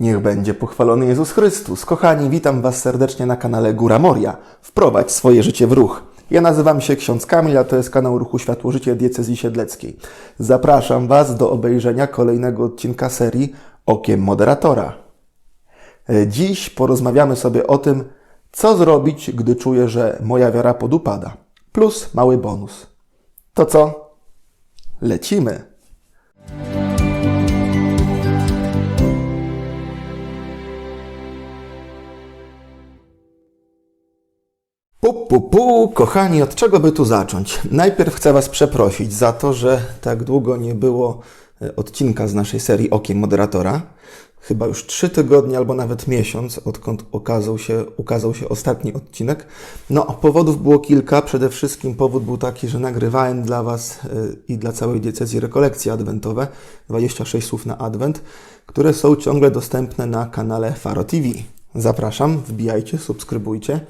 Niech będzie pochwalony Jezus Chrystus. Kochani, witam Was serdecznie na kanale Góra Moria. Wprowadź swoje życie w ruch. Ja nazywam się ksiądz Kamil, a to jest kanał Ruchu Światło Życie Diecezji Siedleckiej. Zapraszam Was do obejrzenia kolejnego odcinka serii Okiem Moderatora. E, Dziś porozmawiamy sobie o tym, co zrobić, gdy czuję, że moja wiara podupada. Plus mały bonus. To co? Lecimy! Pu, pu, pu, kochani, od czego by tu zacząć? Najpierw chcę Was przeprosić za to, że tak długo nie było e, odcinka z naszej serii Okiem Moderatora. Chyba już trzy tygodnie albo nawet miesiąc, odkąd okazał się, ukazał się ostatni odcinek. No, powodów było kilka. Przede wszystkim powód był taki, że nagrywałem dla Was e, i dla całej diecezji rekolekcje adwentowe, 26 słów na adwent, które są ciągle dostępne na kanale Faro TV. Zapraszam, wbijajcie, subskrybujcie.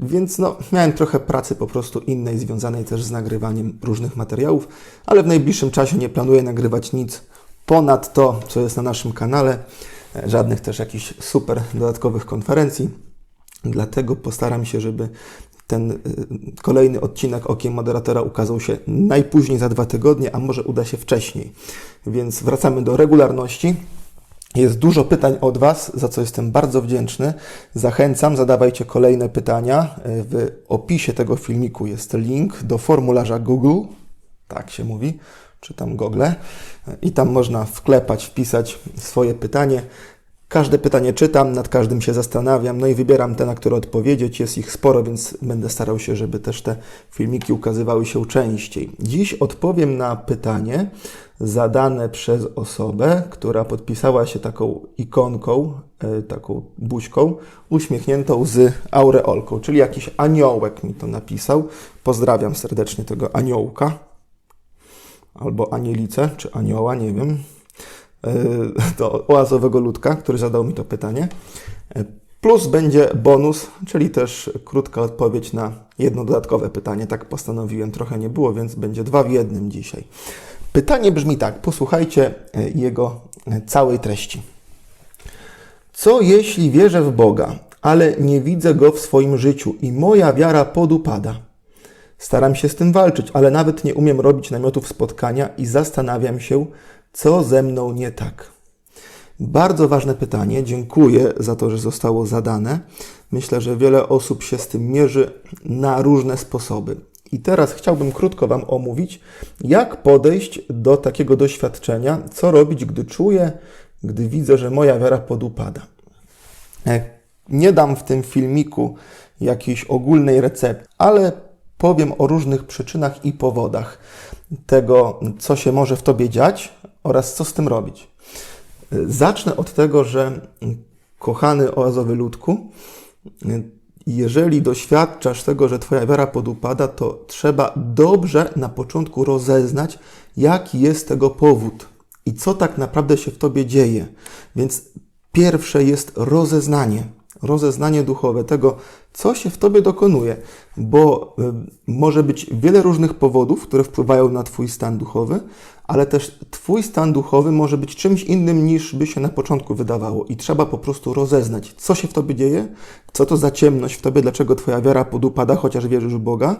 E, Więc no, miałem trochę pracy po prostu innej, związanej też z nagrywaniem różnych materiałów, ale w najbliższym czasie nie planuję nagrywać nic ponad to, co jest na naszym kanale, e, żadnych też jakichś super dodatkowych konferencji. Dlatego postaram się, żeby ten y, kolejny odcinek Okiem Moderatora ukazał się najpóźniej za dwa tygodnie, a może uda się wcześniej. Więc wracamy do regularności. Jest dużo pytań od Was, za co jestem bardzo wdzięczny. Zachęcam, zadawajcie kolejne pytania. W opisie tego filmiku jest link do formularza Google, tak się mówi, czy tam Google, i tam można wklepać, wpisać swoje pytanie. Każde pytanie czytam, nad każdym się zastanawiam, no i wybieram te, na które odpowiedzieć. Jest ich sporo, więc będę starał się, żeby też te filmiki ukazywały się częściej. Dziś odpowiem na pytanie zadane przez osobę, która podpisała się taką ikonką, e, taką buźką, uśmiechniętą z aureolką, czyli jakiś aniołek mi to napisał. Pozdrawiam serdecznie tego aniołka, albo anielice, czy anioła, nie wiem do oazowego ludka, który zadał mi to pytanie. Plus będzie bonus, czyli też krótka odpowiedź na jedno dodatkowe pytanie. Tak postanowiłem, trochę nie było, więc będzie dwa w jednym dzisiaj. Pytanie brzmi tak, posłuchajcie e, jego e, całej treści. Co jeśli wierzę w Boga, ale nie widzę Go w swoim życiu i moja wiara podupada? Staram się z tym walczyć, ale nawet nie umiem robić namiotów spotkania i zastanawiam się, co ze mną nie tak? Bardzo ważne pytanie. Dziękuję za to, że zostało zadane. Myślę, że wiele osób się z tym mierzy na różne sposoby. I teraz chciałbym krótko Wam omówić, jak podejść do takiego doświadczenia, co robić, gdy czuję, gdy widzę, że moja wiara podupada. E, Nie dam w tym filmiku jakiejś ogólnej recepty, ale powiem o różnych przyczynach i powodach tego, co się może w Tobie dziać oraz co z tym robić. Zacznę od tego, że kochany oazowy ludku, jeżeli doświadczasz tego, że Twoja wiara podupada, to trzeba dobrze na początku rozeznać, jaki jest tego powód i co tak naprawdę się w Tobie dzieje. Więc pierwsze jest rozeznanie rozeznanie duchowe tego, co się w tobie dokonuje, bo y, może być wiele różnych powodów, które wpływają na twój stan duchowy, ale też twój stan duchowy może być czymś innym niż by się na początku wydawało i trzeba po prostu rozeznać, co się w tobie dzieje, co to za ciemność w tobie, dlaczego twoja wiara podupada, chociaż wierzysz w Boga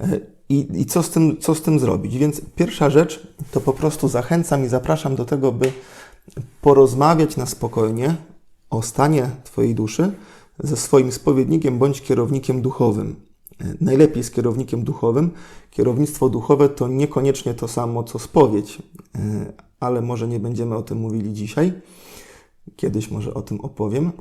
y, i, i co, z tym, co z tym zrobić. Więc pierwsza rzecz to po prostu zachęcam i zapraszam do tego, by porozmawiać na spokojnie o stanie Twojej duszy ze swoim spowiednikiem bądź kierownikiem duchowym. Najlepiej z kierownikiem duchowym. Kierownictwo duchowe to niekoniecznie to samo co spowiedź, ale może nie będziemy o tym mówili dzisiaj. Kiedyś może o tym opowiem.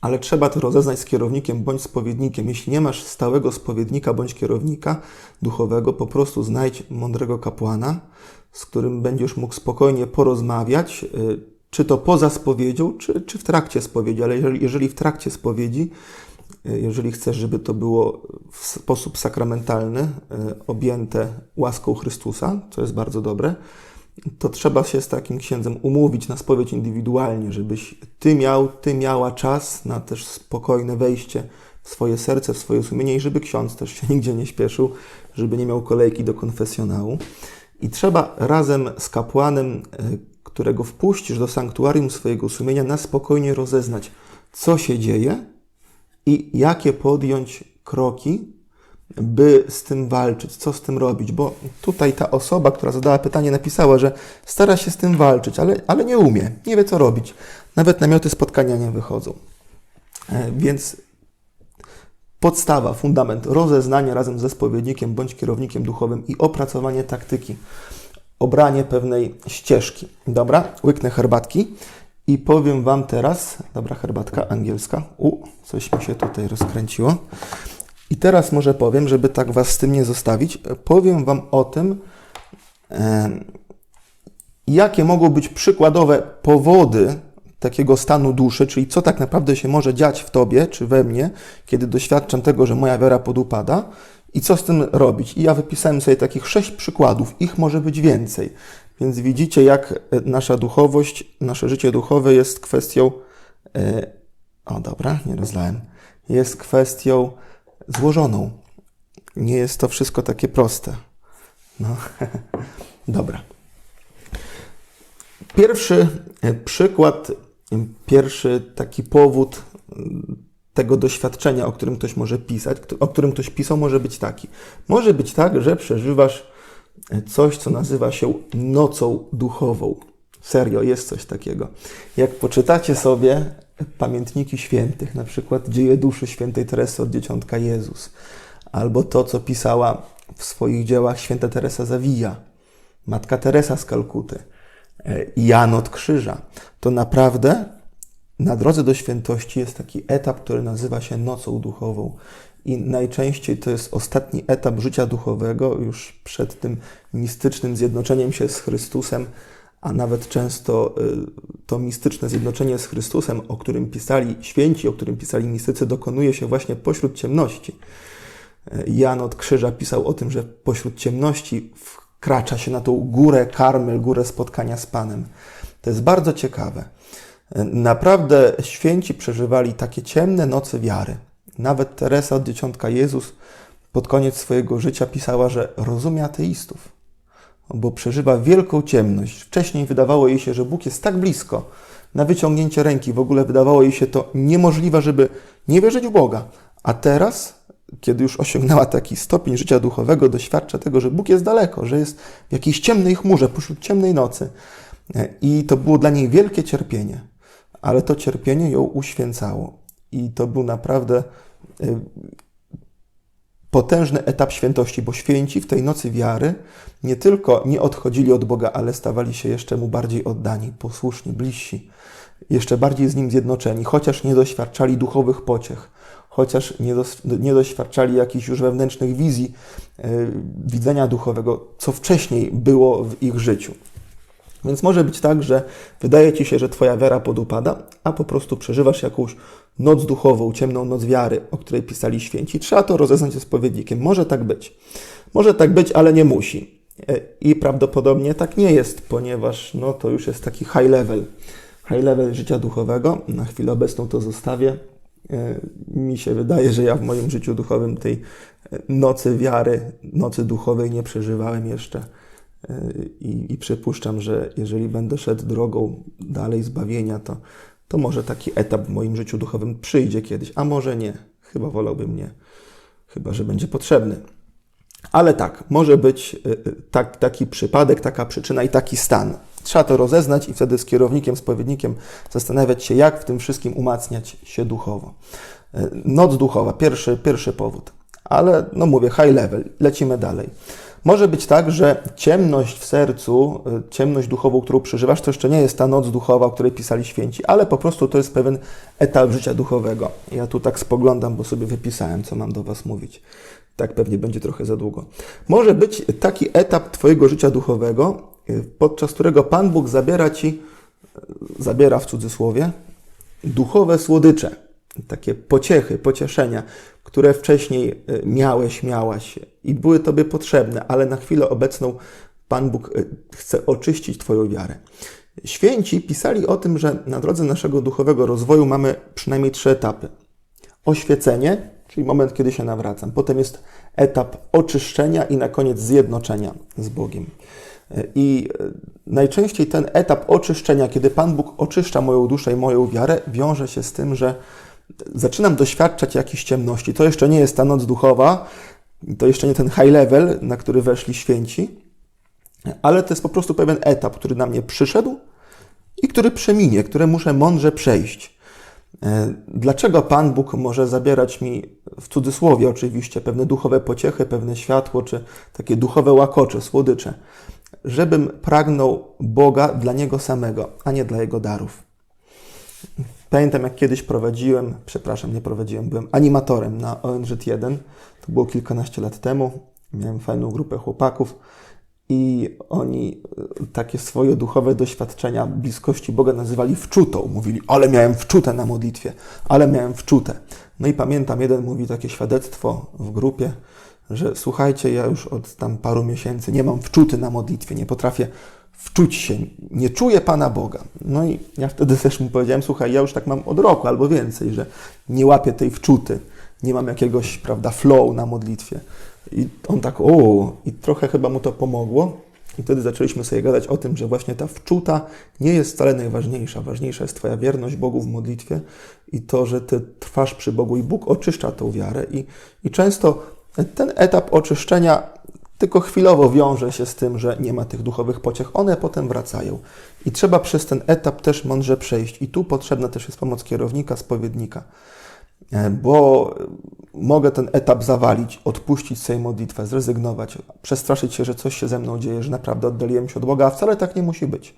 Ale trzeba to rozeznać z kierownikiem bądź spowiednikiem. Jeśli nie masz stałego spowiednika bądź kierownika duchowego, po prostu znajdź mądrego kapłana, z którym będziesz mógł spokojnie porozmawiać, czy to poza spowiedzią, czy, czy w trakcie spowiedzi, ale jeżeli, jeżeli w trakcie spowiedzi, e, jeżeli chcesz, żeby to było w sposób sakramentalny, e, objęte łaską Chrystusa, co jest bardzo dobre, to trzeba się z takim księdzem umówić na spowiedź indywidualnie, żebyś ty miał, ty miała czas na też spokojne wejście w swoje serce, w swoje sumienie i żeby ksiądz też się nigdzie nie śpieszył, żeby nie miał kolejki do konfesjonału. I trzeba razem z kapłanem e, którego wpuścisz do sanktuarium swojego sumienia, na spokojnie rozeznać, co się dzieje i jakie podjąć kroki, by z tym walczyć, co z tym robić. Bo tutaj ta osoba, która zadała pytanie, napisała, że stara się z tym walczyć, ale, ale nie umie, nie wie co robić. Nawet namioty spotkania nie wychodzą. E, Więc podstawa, fundament rozeznania razem ze spowiednikiem bądź kierownikiem duchowym i opracowanie taktyki, obranie pewnej ścieżki. Dobra, łyknę herbatki i powiem Wam teraz, dobra, herbatka angielska, u, coś mi się tutaj rozkręciło. I teraz może powiem, żeby tak Was z tym nie zostawić, powiem Wam o tym, e, jakie mogą być przykładowe powody takiego stanu duszy, czyli co tak naprawdę się może dziać w Tobie czy we mnie, kiedy doświadczam tego, że moja wiara podupada i co z tym robić. I ja wypisałem sobie takich sześć przykładów, ich może być więcej. Więc widzicie, jak nasza duchowość, nasze życie duchowe jest kwestią. e, O, dobra, nie rozlałem. Jest kwestią złożoną. Nie jest to wszystko takie proste. No, dobra. Pierwszy e, przykład, e, pierwszy taki powód tego doświadczenia, o którym ktoś może pisać, o którym ktoś pisał, może być taki. Może być tak, że przeżywasz e, coś, co nazywa się nocą duchową. Serio, jest coś takiego. Jak poczytacie sobie pamiętniki świętych, na przykład Dzieje duszy świętej Teresy od Dzieciątka Jezus, albo to, co pisała w swoich dziełach święta Teresa Zawija, Matka Teresa z Kalkuty, e, Jan od Krzyża, to naprawdę na drodze do świętości jest taki etap, który nazywa się nocą duchową. I najczęściej to jest ostatni etap życia duchowego, już przed tym mistycznym zjednoczeniem się z Chrystusem, a nawet często y, to mistyczne zjednoczenie z Chrystusem, o którym pisali święci, o którym pisali mistycy, dokonuje się właśnie pośród ciemności. Y, Jan od Krzyża pisał o tym, że pośród ciemności wkracza się na tą górę Karmel, górę spotkania z Panem. To jest bardzo ciekawe. Naprawdę święci przeżywali takie ciemne noce wiary. Nawet Teresa od Dzieciątka Jezus pod koniec swojego życia pisała, że rozumie ateistów bo przeżywa wielką ciemność. Wcześniej wydawało jej się, że Bóg jest tak blisko, na wyciągnięcie ręki. W ogóle wydawało jej się to niemożliwe, żeby nie wierzyć w Boga. A teraz, kiedy już osiągnęła taki stopień życia duchowego, doświadcza tego, że Bóg jest daleko, że jest w jakiejś ciemnej chmurze, pośród ciemnej nocy. I to było dla niej wielkie cierpienie, ale to cierpienie ją uświęcało. I to był naprawdę y, potężny etap świętości, bo święci w tej nocy wiary nie tylko nie odchodzili od Boga, ale stawali się jeszcze mu bardziej oddani, posłuszni, bliżsi, jeszcze bardziej z nim zjednoczeni, chociaż nie doświadczali duchowych pociech, chociaż nie, doświadczali jakichś już wewnętrznych wizji, yy, widzenia duchowego, co wcześniej było w ich życiu. Więc może być tak, że wydaje ci się, że twoja wiara podupada, a po prostu przeżywasz jakąś noc duchową, ciemną noc wiary, o której pisali święci. Trzeba to rozeznać ze spowiednikiem. Może tak być. Może tak być, ale nie musi. E, I prawdopodobnie tak nie jest, ponieważ no, to już jest taki high level. High level życia duchowego. Na chwilę obecną to zostawię. E, Mi się wydaje, że ja w moim życiu duchowym tej e, nocy wiary, nocy duchowej nie przeżywałem jeszcze. I, I przypuszczam, że jeżeli będę szedł drogą dalej zbawienia, to, to może taki etap w moim życiu duchowym przyjdzie kiedyś, a może nie. Chyba wolałbym nie. Chyba, że będzie potrzebny. Ale tak, może być y, y, tak, taki przypadek, taka przyczyna i taki stan. Trzeba to rozeznać i wtedy z kierownikiem, spowiednikiem zastanawiać się, jak w tym wszystkim umacniać się duchowo. Y, Noc duchowa, pierwszy, pierwszy powód. Ale, no mówię, high level, lecimy dalej. Może być tak, że ciemność w sercu, y, ciemność duchową, którą przeżywasz, to jeszcze nie jest ta noc duchowa, o której pisali święci, ale po prostu to jest pewien etap życia duchowego. Ja tu tak spoglądam, bo sobie wypisałem, co mam do Was mówić. Tak pewnie będzie trochę za długo. Może być taki etap Twojego życia duchowego, y, podczas którego Pan Bóg zabiera Ci, y, zabiera w cudzysłowie, duchowe słodycze, takie pociechy, pocieszenia, które wcześniej y, miałeś, miałaś i były Tobie potrzebne, ale na chwilę obecną Pan Bóg y, chce oczyścić Twoją wiarę. Święci pisali o tym, że na drodze naszego duchowego rozwoju mamy przynajmniej trzy etapy. Oświecenie, czyli moment, kiedy się nawracam. Potem jest etap oczyszczenia i na koniec zjednoczenia z Bogiem. I najczęściej ten etap oczyszczenia, kiedy Pan Bóg oczyszcza moją duszę i moją wiarę, wiąże się z tym, że zaczynam doświadczać jakiejś ciemności. To jeszcze nie jest ta noc duchowa, to jeszcze nie ten high level, na który weszli święci, ale to jest po prostu pewien etap, który na mnie przyszedł i który przeminie, które muszę mądrze przejść. E, dlaczego Pan Bóg może zabierać mi, w cudzysłowie oczywiście, pewne duchowe pociechy, pewne światło, czy takie duchowe łakocze, słodycze? Żebym pragnął Boga dla Niego samego, a nie dla Jego darów. Pamiętam, jak kiedyś prowadziłem, przepraszam, nie prowadziłem, byłem animatorem na ONZ1. To było kilkanaście lat temu. Miałem fajną grupę chłopaków i oni e, takie swoje duchowe doświadczenia bliskości Boga nazywali wczutą. Mówili, ale miałem wczutę na modlitwie, ale miałem wczutę. No i pamiętam, jeden mówi takie świadectwo w grupie, że słuchajcie, ja już od tam paru miesięcy nie mam wczuty na modlitwie, nie potrafię wczuć się, nie czuję Pana Boga. No i ja wtedy też mu powiedziałem, słuchaj, ja już tak mam od roku albo więcej, że nie łapię tej wczuty, nie mam jakiegoś, prawda, flow na modlitwie. I on tak, o, i trochę chyba mu to pomogło. I wtedy zaczęliśmy sobie gadać o tym, że właśnie ta wczuta nie jest wcale najważniejsza. Ważniejsza jest Twoja wierność Bogu w modlitwie i to, że Ty trwasz przy Bogu i Bóg oczyszcza tą wiarę. I, i często ten etap oczyszczenia tylko chwilowo wiąże się z tym, że nie ma tych duchowych pociech. One potem wracają. I trzeba przez ten etap też mądrze przejść. I tu potrzebna też jest pomoc kierownika, spowiednika. E, bo mogę ten etap zawalić, odpuścić sobie modlitwę, zrezygnować, przestraszyć się, że coś się ze mną dzieje, że naprawdę oddaliłem się od Boga, a wcale tak nie musi być.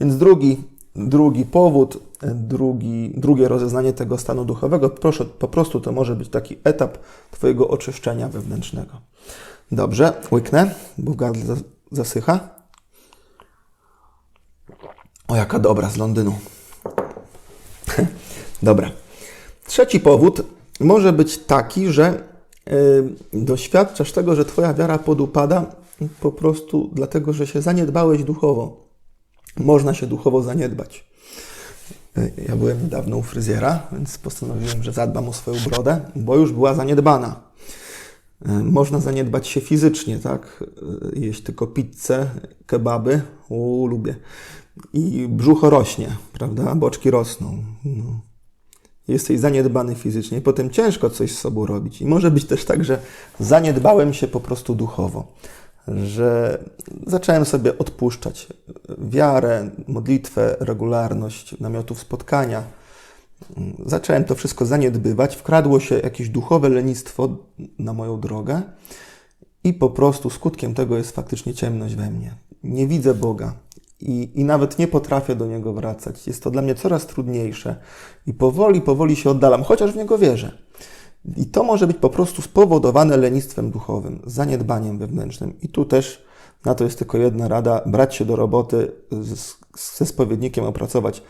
Więc drugi, drugi powód, e, drugi, drugie rozeznanie tego stanu duchowego, proszę, po prostu to może być taki etap Twojego oczyszczenia wewnętrznego. Dobrze, łyknę, bo gardle zasycha. O, jaka dobra z Londynu. dobra. Trzeci powód może być taki, że y, doświadczasz tego, że Twoja wiara podupada po prostu dlatego, że się zaniedbałeś duchowo. Można się duchowo zaniedbać. Y, ja byłem niedawno u fryzjera, więc postanowiłem, że zadbam o swoją brodę, bo już była zaniedbana. Y, można zaniedbać się fizycznie, tak? Jeść tylko pizzę, kebaby, u, lubię. I brzucho rośnie, prawda? Boczki rosną. No jesteś zaniedbany fizycznie, potem ciężko coś z sobą robić. I może być też tak, że zaniedbałem się po prostu duchowo, że zacząłem sobie odpuszczać wiarę, modlitwę, regularność namiotów spotkania. Zacząłem to wszystko zaniedbywać, wkradło się jakieś duchowe lenistwo na moją drogę i po prostu skutkiem tego jest faktycznie ciemność we mnie. Nie widzę Boga, i, i nawet nie potrafię do niego wracać. Jest to dla mnie coraz trudniejsze i powoli, powoli się oddalam, chociaż w niego wierzę. I to może być po prostu spowodowane lenistwem duchowym, zaniedbaniem wewnętrznym. I tu też na to jest tylko jedna rada: brać się do roboty, ze spowiednikiem opracować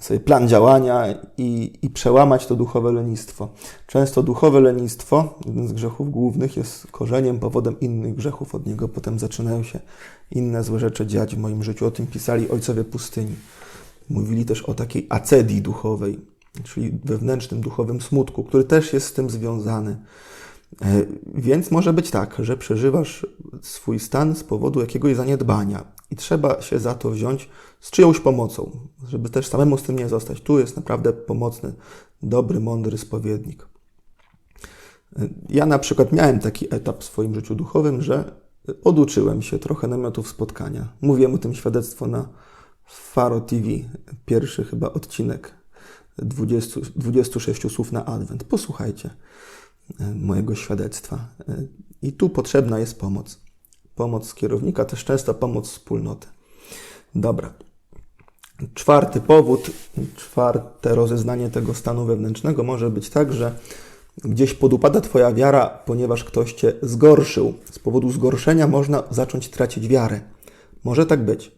sobie plan działania i, i przełamać to duchowe lenistwo. Często duchowe lenistwo, jeden z grzechów głównych, jest korzeniem, powodem innych grzechów. Od niego potem zaczynają się inne złe rzeczy dziać w moim życiu. O tym pisali ojcowie pustyni. Mówili też o takiej acedii duchowej, czyli wewnętrznym duchowym smutku, który też jest z tym związany. E, więc może być tak, że przeżywasz swój stan z powodu jakiegoś zaniedbania i trzeba się za to wziąć z czyjąś pomocą, żeby też samemu z tym nie zostać. Tu jest naprawdę pomocny, dobry, mądry spowiednik. Ja na przykład miałem taki etap w swoim życiu duchowym, że oduczyłem się trochę namiotów spotkania. Mówiłem o tym świadectwo na Faro TV, pierwszy chyba odcinek 20, 26 słów na Adwent. Posłuchajcie. Mojego świadectwa. I tu potrzebna jest pomoc. Pomoc kierownika, też często pomoc wspólnoty. Dobra. Czwarty powód, czwarte rozeznanie tego stanu wewnętrznego może być tak, że gdzieś podupada Twoja wiara, ponieważ ktoś Cię zgorszył. Z powodu zgorszenia można zacząć tracić wiarę. Może tak być.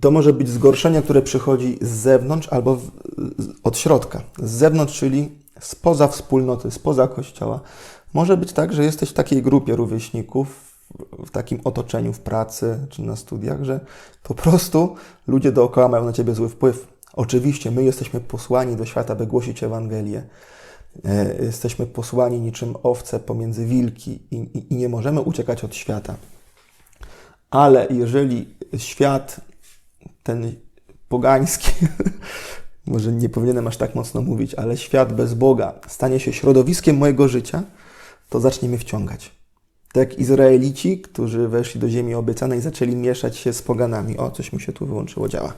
To może być zgorszenie, które przychodzi z zewnątrz albo od środka. Z zewnątrz, czyli spoza wspólnoty, spoza kościoła. Może być tak, że jesteś w takiej grupie rówieśników, w takim otoczeniu w pracy czy na studiach, że po prostu ludzie dookoła mają na ciebie zły wpływ. Oczywiście my jesteśmy posłani do świata, by głosić Ewangelię. E, jesteśmy posłani niczym owce pomiędzy wilki i, i, i nie możemy uciekać od świata. Ale jeżeli świat ten pogański, może nie powinienem aż tak mocno mówić, ale świat bez Boga stanie się środowiskiem mojego życia, to zacznie mnie wciągać. Tak Izraelici, którzy weszli do ziemi obiecanej, zaczęli mieszać się z poganami. O, coś mi się tu wyłączyło, działa.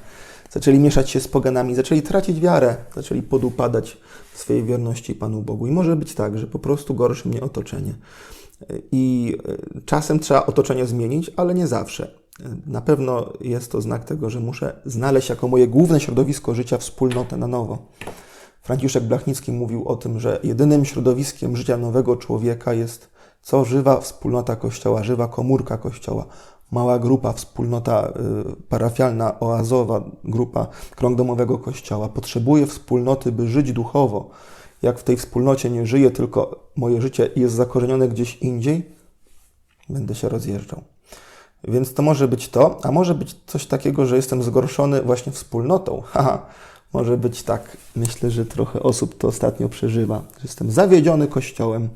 Zaczęli mieszać się z poganami, zaczęli tracić wiarę, zaczęli podupadać w swojej wierności Panu Bogu. I może być tak, że po prostu gorszy mnie otoczenie. I e, czasem trzeba otoczenie zmienić, ale nie zawsze. Na pewno jest to znak tego, że muszę znaleźć jako moje główne środowisko życia wspólnotę na nowo. Franciszek Blachnicki mówił o tym, że jedynym środowiskiem życia nowego człowieka jest co żywa wspólnota Kościoła, żywa komórka Kościoła, mała grupa, wspólnota y, parafialna, oazowa, grupa krąg domowego Kościoła. Potrzebuje wspólnoty, by żyć duchowo. Jak w tej wspólnocie nie żyję, tylko moje życie jest zakorzenione gdzieś indziej, będę się rozjeżdżał. Więc to może być to, a może być coś takiego, że jestem zgorszony właśnie wspólnotą. Haha, może być tak. Myślę, że trochę osób to ostatnio przeżywa. Jestem zawiedziony kościołem,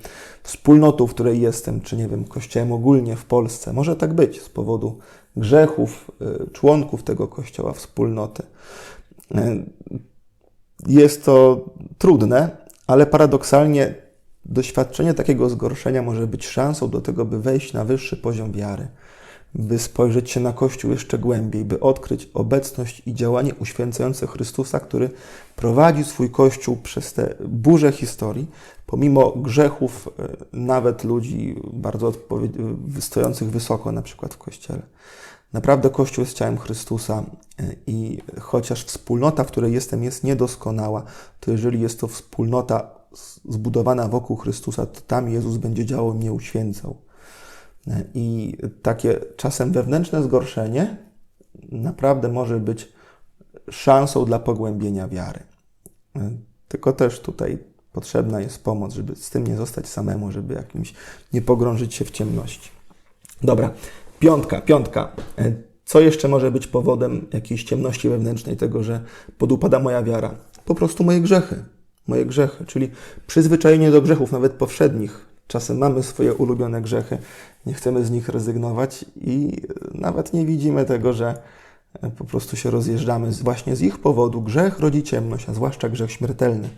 wspólnotą, w której jestem, czy nie wiem, kościołem ogólnie w Polsce. Może tak być z powodu grzechów y, członków tego kościoła, wspólnoty. Y, jest to trudne, ale paradoksalnie doświadczenie takiego zgorszenia może być szansą do tego, by wejść na wyższy poziom wiary by spojrzeć się na Kościół jeszcze głębiej, by odkryć obecność i działanie uświęcające Chrystusa, który prowadzi swój Kościół przez te burze historii, pomimo grzechów e, nawet ludzi bardzo stojących wysoko, na przykład w Kościele. Naprawdę Kościół jest ciałem Chrystusa e, i chociaż wspólnota, w której jestem, jest niedoskonała, to jeżeli jest to wspólnota zbudowana wokół Chrystusa, to tam Jezus będzie działał mnie uświęcał. I takie czasem wewnętrzne zgorszenie naprawdę może być szansą dla pogłębienia wiary. Tylko też tutaj potrzebna jest pomoc, żeby z tym nie zostać samemu, żeby jakimś nie pogrążyć się w ciemności. Dobra, piątka, piątka. Co jeszcze może być powodem jakiejś ciemności wewnętrznej, tego, że podupada moja wiara? Po prostu moje grzechy. Moje grzechy, czyli przyzwyczajenie do grzechów, nawet powszednich, Czasem mamy swoje ulubione grzechy, nie chcemy z nich rezygnować i nawet nie widzimy tego, że po prostu się rozjeżdżamy. Właśnie z ich powodu grzech rodzi ciemność, a zwłaszcza grzech śmiertelny.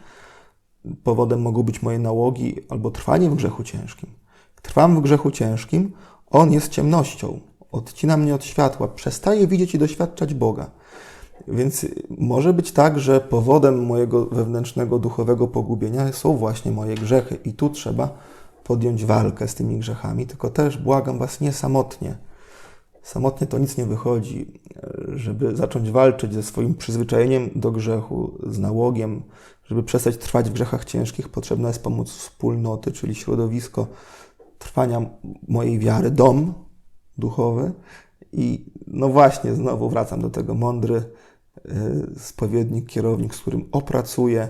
Powodem mogą być moje nałogi albo trwanie w grzechu ciężkim. Trwam w grzechu ciężkim, on jest ciemnością, odcina mnie od światła, przestaje widzieć i doświadczać Boga. Więc może być tak, że powodem mojego wewnętrznego duchowego pogubienia są właśnie moje grzechy, i tu trzeba podjąć walkę z tymi grzechami, tylko też błagam Was nie samotnie. Samotnie to nic nie wychodzi. Żeby zacząć walczyć ze swoim przyzwyczajeniem do grzechu, z nałogiem, żeby przestać trwać w grzechach ciężkich, potrzebna jest pomoc wspólnoty, czyli środowisko trwania mojej wiary, dom duchowy. I no właśnie, znowu wracam do tego mądry y, spowiednik, kierownik, z którym opracuję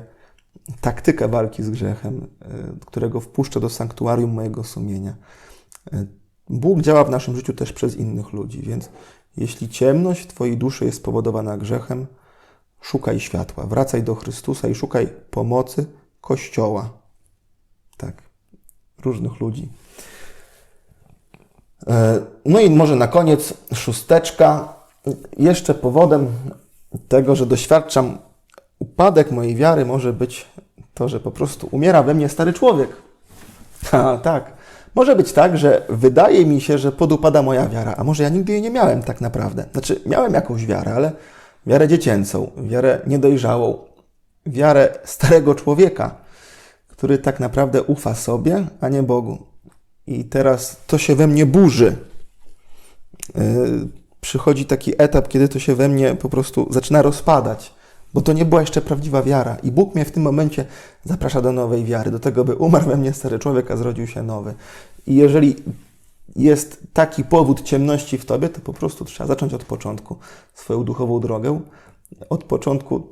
taktykę walki z grzechem, e, którego wpuszczę do sanktuarium mojego sumienia. E, Bóg działa w naszym życiu też przez innych ludzi, więc jeśli ciemność w Twojej duszy jest spowodowana grzechem, szukaj światła, wracaj do Chrystusa i szukaj pomocy Kościoła. Tak, różnych ludzi. E, no i może na koniec szósteczka. Jeszcze powodem tego, że doświadczam upadek mojej wiary może być to, że po prostu umiera we mnie stary człowiek. A, tak. Może być tak, że wydaje mi się, że podupada moja wiara, a może ja nigdy jej nie miałem tak naprawdę. Znaczy, miałem jakąś wiarę, ale wiarę dziecięcą, wiarę niedojrzałą, wiarę starego człowieka, który tak naprawdę ufa sobie, a nie Bogu. I teraz to się we mnie burzy. Yy, przychodzi taki etap, kiedy to się we mnie po prostu zaczyna rozpadać bo to nie była jeszcze prawdziwa wiara. I Bóg mnie w tym momencie zaprasza do nowej wiary, do tego, by umarł we mnie stary człowiek, a zrodził się nowy. I jeżeli jest taki powód ciemności w tobie, to po prostu trzeba zacząć od początku swoją duchową drogę. Od początku.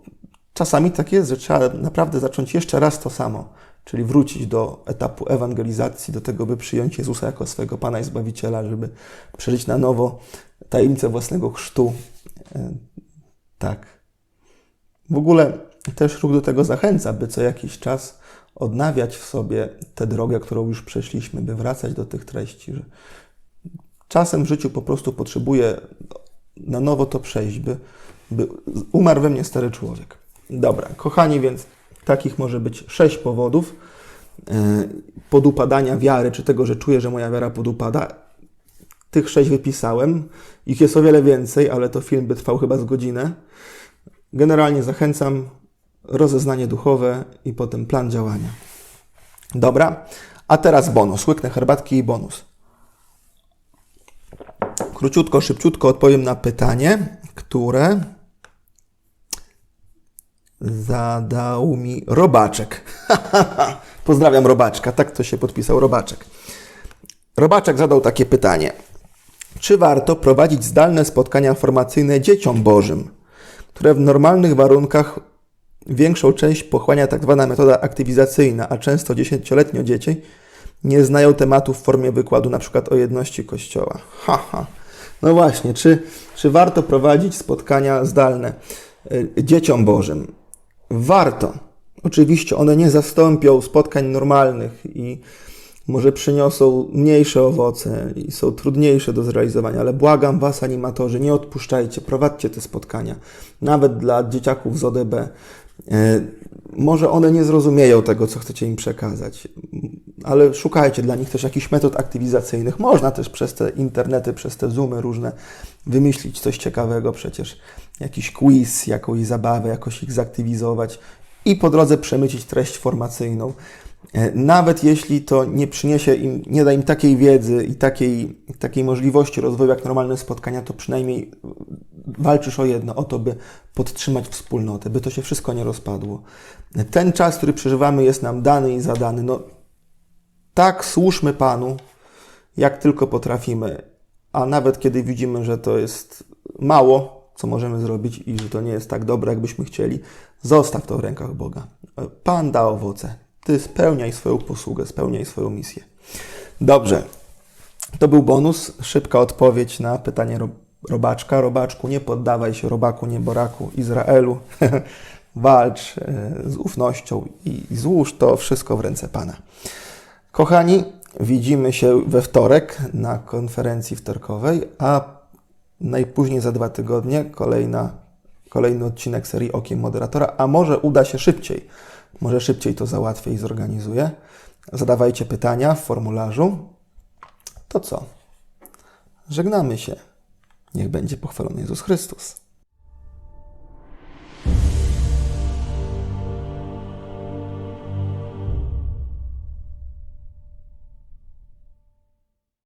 Czasami tak jest, że trzeba naprawdę zacząć jeszcze raz to samo, czyli wrócić do etapu ewangelizacji, do tego, by przyjąć Jezusa jako swojego Pana i Zbawiciela, żeby przeżyć na nowo tajemnicę własnego chrztu. E, tak. W ogóle też ruch do tego zachęca, by co jakiś czas odnawiać w sobie tę drogę, którą już przeszliśmy, by wracać do tych treści, że czasem w życiu po prostu potrzebuję na nowo to przejść, by, by umarł we mnie stary człowiek. Dobra, kochani, więc takich może być sześć powodów yy, podupadania wiary, czy tego, że czuję, że moja wiara podupada. Tych sześć wypisałem. Ich jest o wiele więcej, ale to film by trwał chyba z godzinę. Generalnie zachęcam, rozeznanie duchowe i potem plan działania. Dobra, a teraz bonus. Łyknę herbatki i bonus. Króciutko, szybciutko odpowiem na pytanie, które zadał mi Robaczek. Pozdrawiam Robaczka, tak to się podpisał Robaczek. Robaczek zadał takie pytanie. Czy warto prowadzić zdalne spotkania formacyjne dzieciom Bożym, które w normalnych warunkach większą część pochłania tak zwana metoda aktywizacyjna, a często dziesięcioletnio dzieci nie znają tematu w formie wykładu, przykład o jedności Kościoła. Haha. Ha. No właśnie, czy, czy warto prowadzić spotkania zdalne y, dzieciom Bożym? Warto. Oczywiście one nie zastąpią spotkań normalnych i może przyniosą mniejsze owoce i są trudniejsze do zrealizowania, ale błagam Was, animatorzy, nie odpuszczajcie, prowadźcie te spotkania, nawet dla dzieciaków z ODB. Może one nie zrozumieją tego, co chcecie im przekazać, ale szukajcie dla nich też jakichś metod aktywizacyjnych. Można też przez te internety, przez te zoomy różne wymyślić coś ciekawego, przecież jakiś quiz, jakąś zabawę, jakoś ich zaktywizować i po drodze przemycić treść formacyjną. Nawet jeśli to nie przyniesie im, nie da im takiej wiedzy i takiej, takiej możliwości rozwoju jak normalne spotkania, to przynajmniej walczysz o jedno, o to, by podtrzymać wspólnotę, by to się wszystko nie rozpadło. Ten czas, który przeżywamy, jest nam dany i zadany. No, tak służmy Panu, jak tylko potrafimy, a nawet kiedy widzimy, że to jest mało, co możemy zrobić i że to nie jest tak dobre, jakbyśmy chcieli, zostaw to w rękach Boga. Pan da owoce. Ty spełniaj swoją posługę, spełniaj swoją misję. Dobrze. To był bonus, szybka odpowiedź na pytanie robaczka. Robaczku, nie poddawaj się, robaku, nieboraku, Izraelu. Walcz z ufnością i złóż to wszystko w ręce Pana. Kochani, widzimy się we wtorek na konferencji wtorkowej, a najpóźniej za dwa tygodnie kolejna, kolejny odcinek serii Okiem Moderatora, a może uda się szybciej. Może szybciej to załatwię i zorganizuję. Zadawajcie pytania w formularzu. To co? Żegnamy się. Niech będzie pochwalony Jezus Chrystus.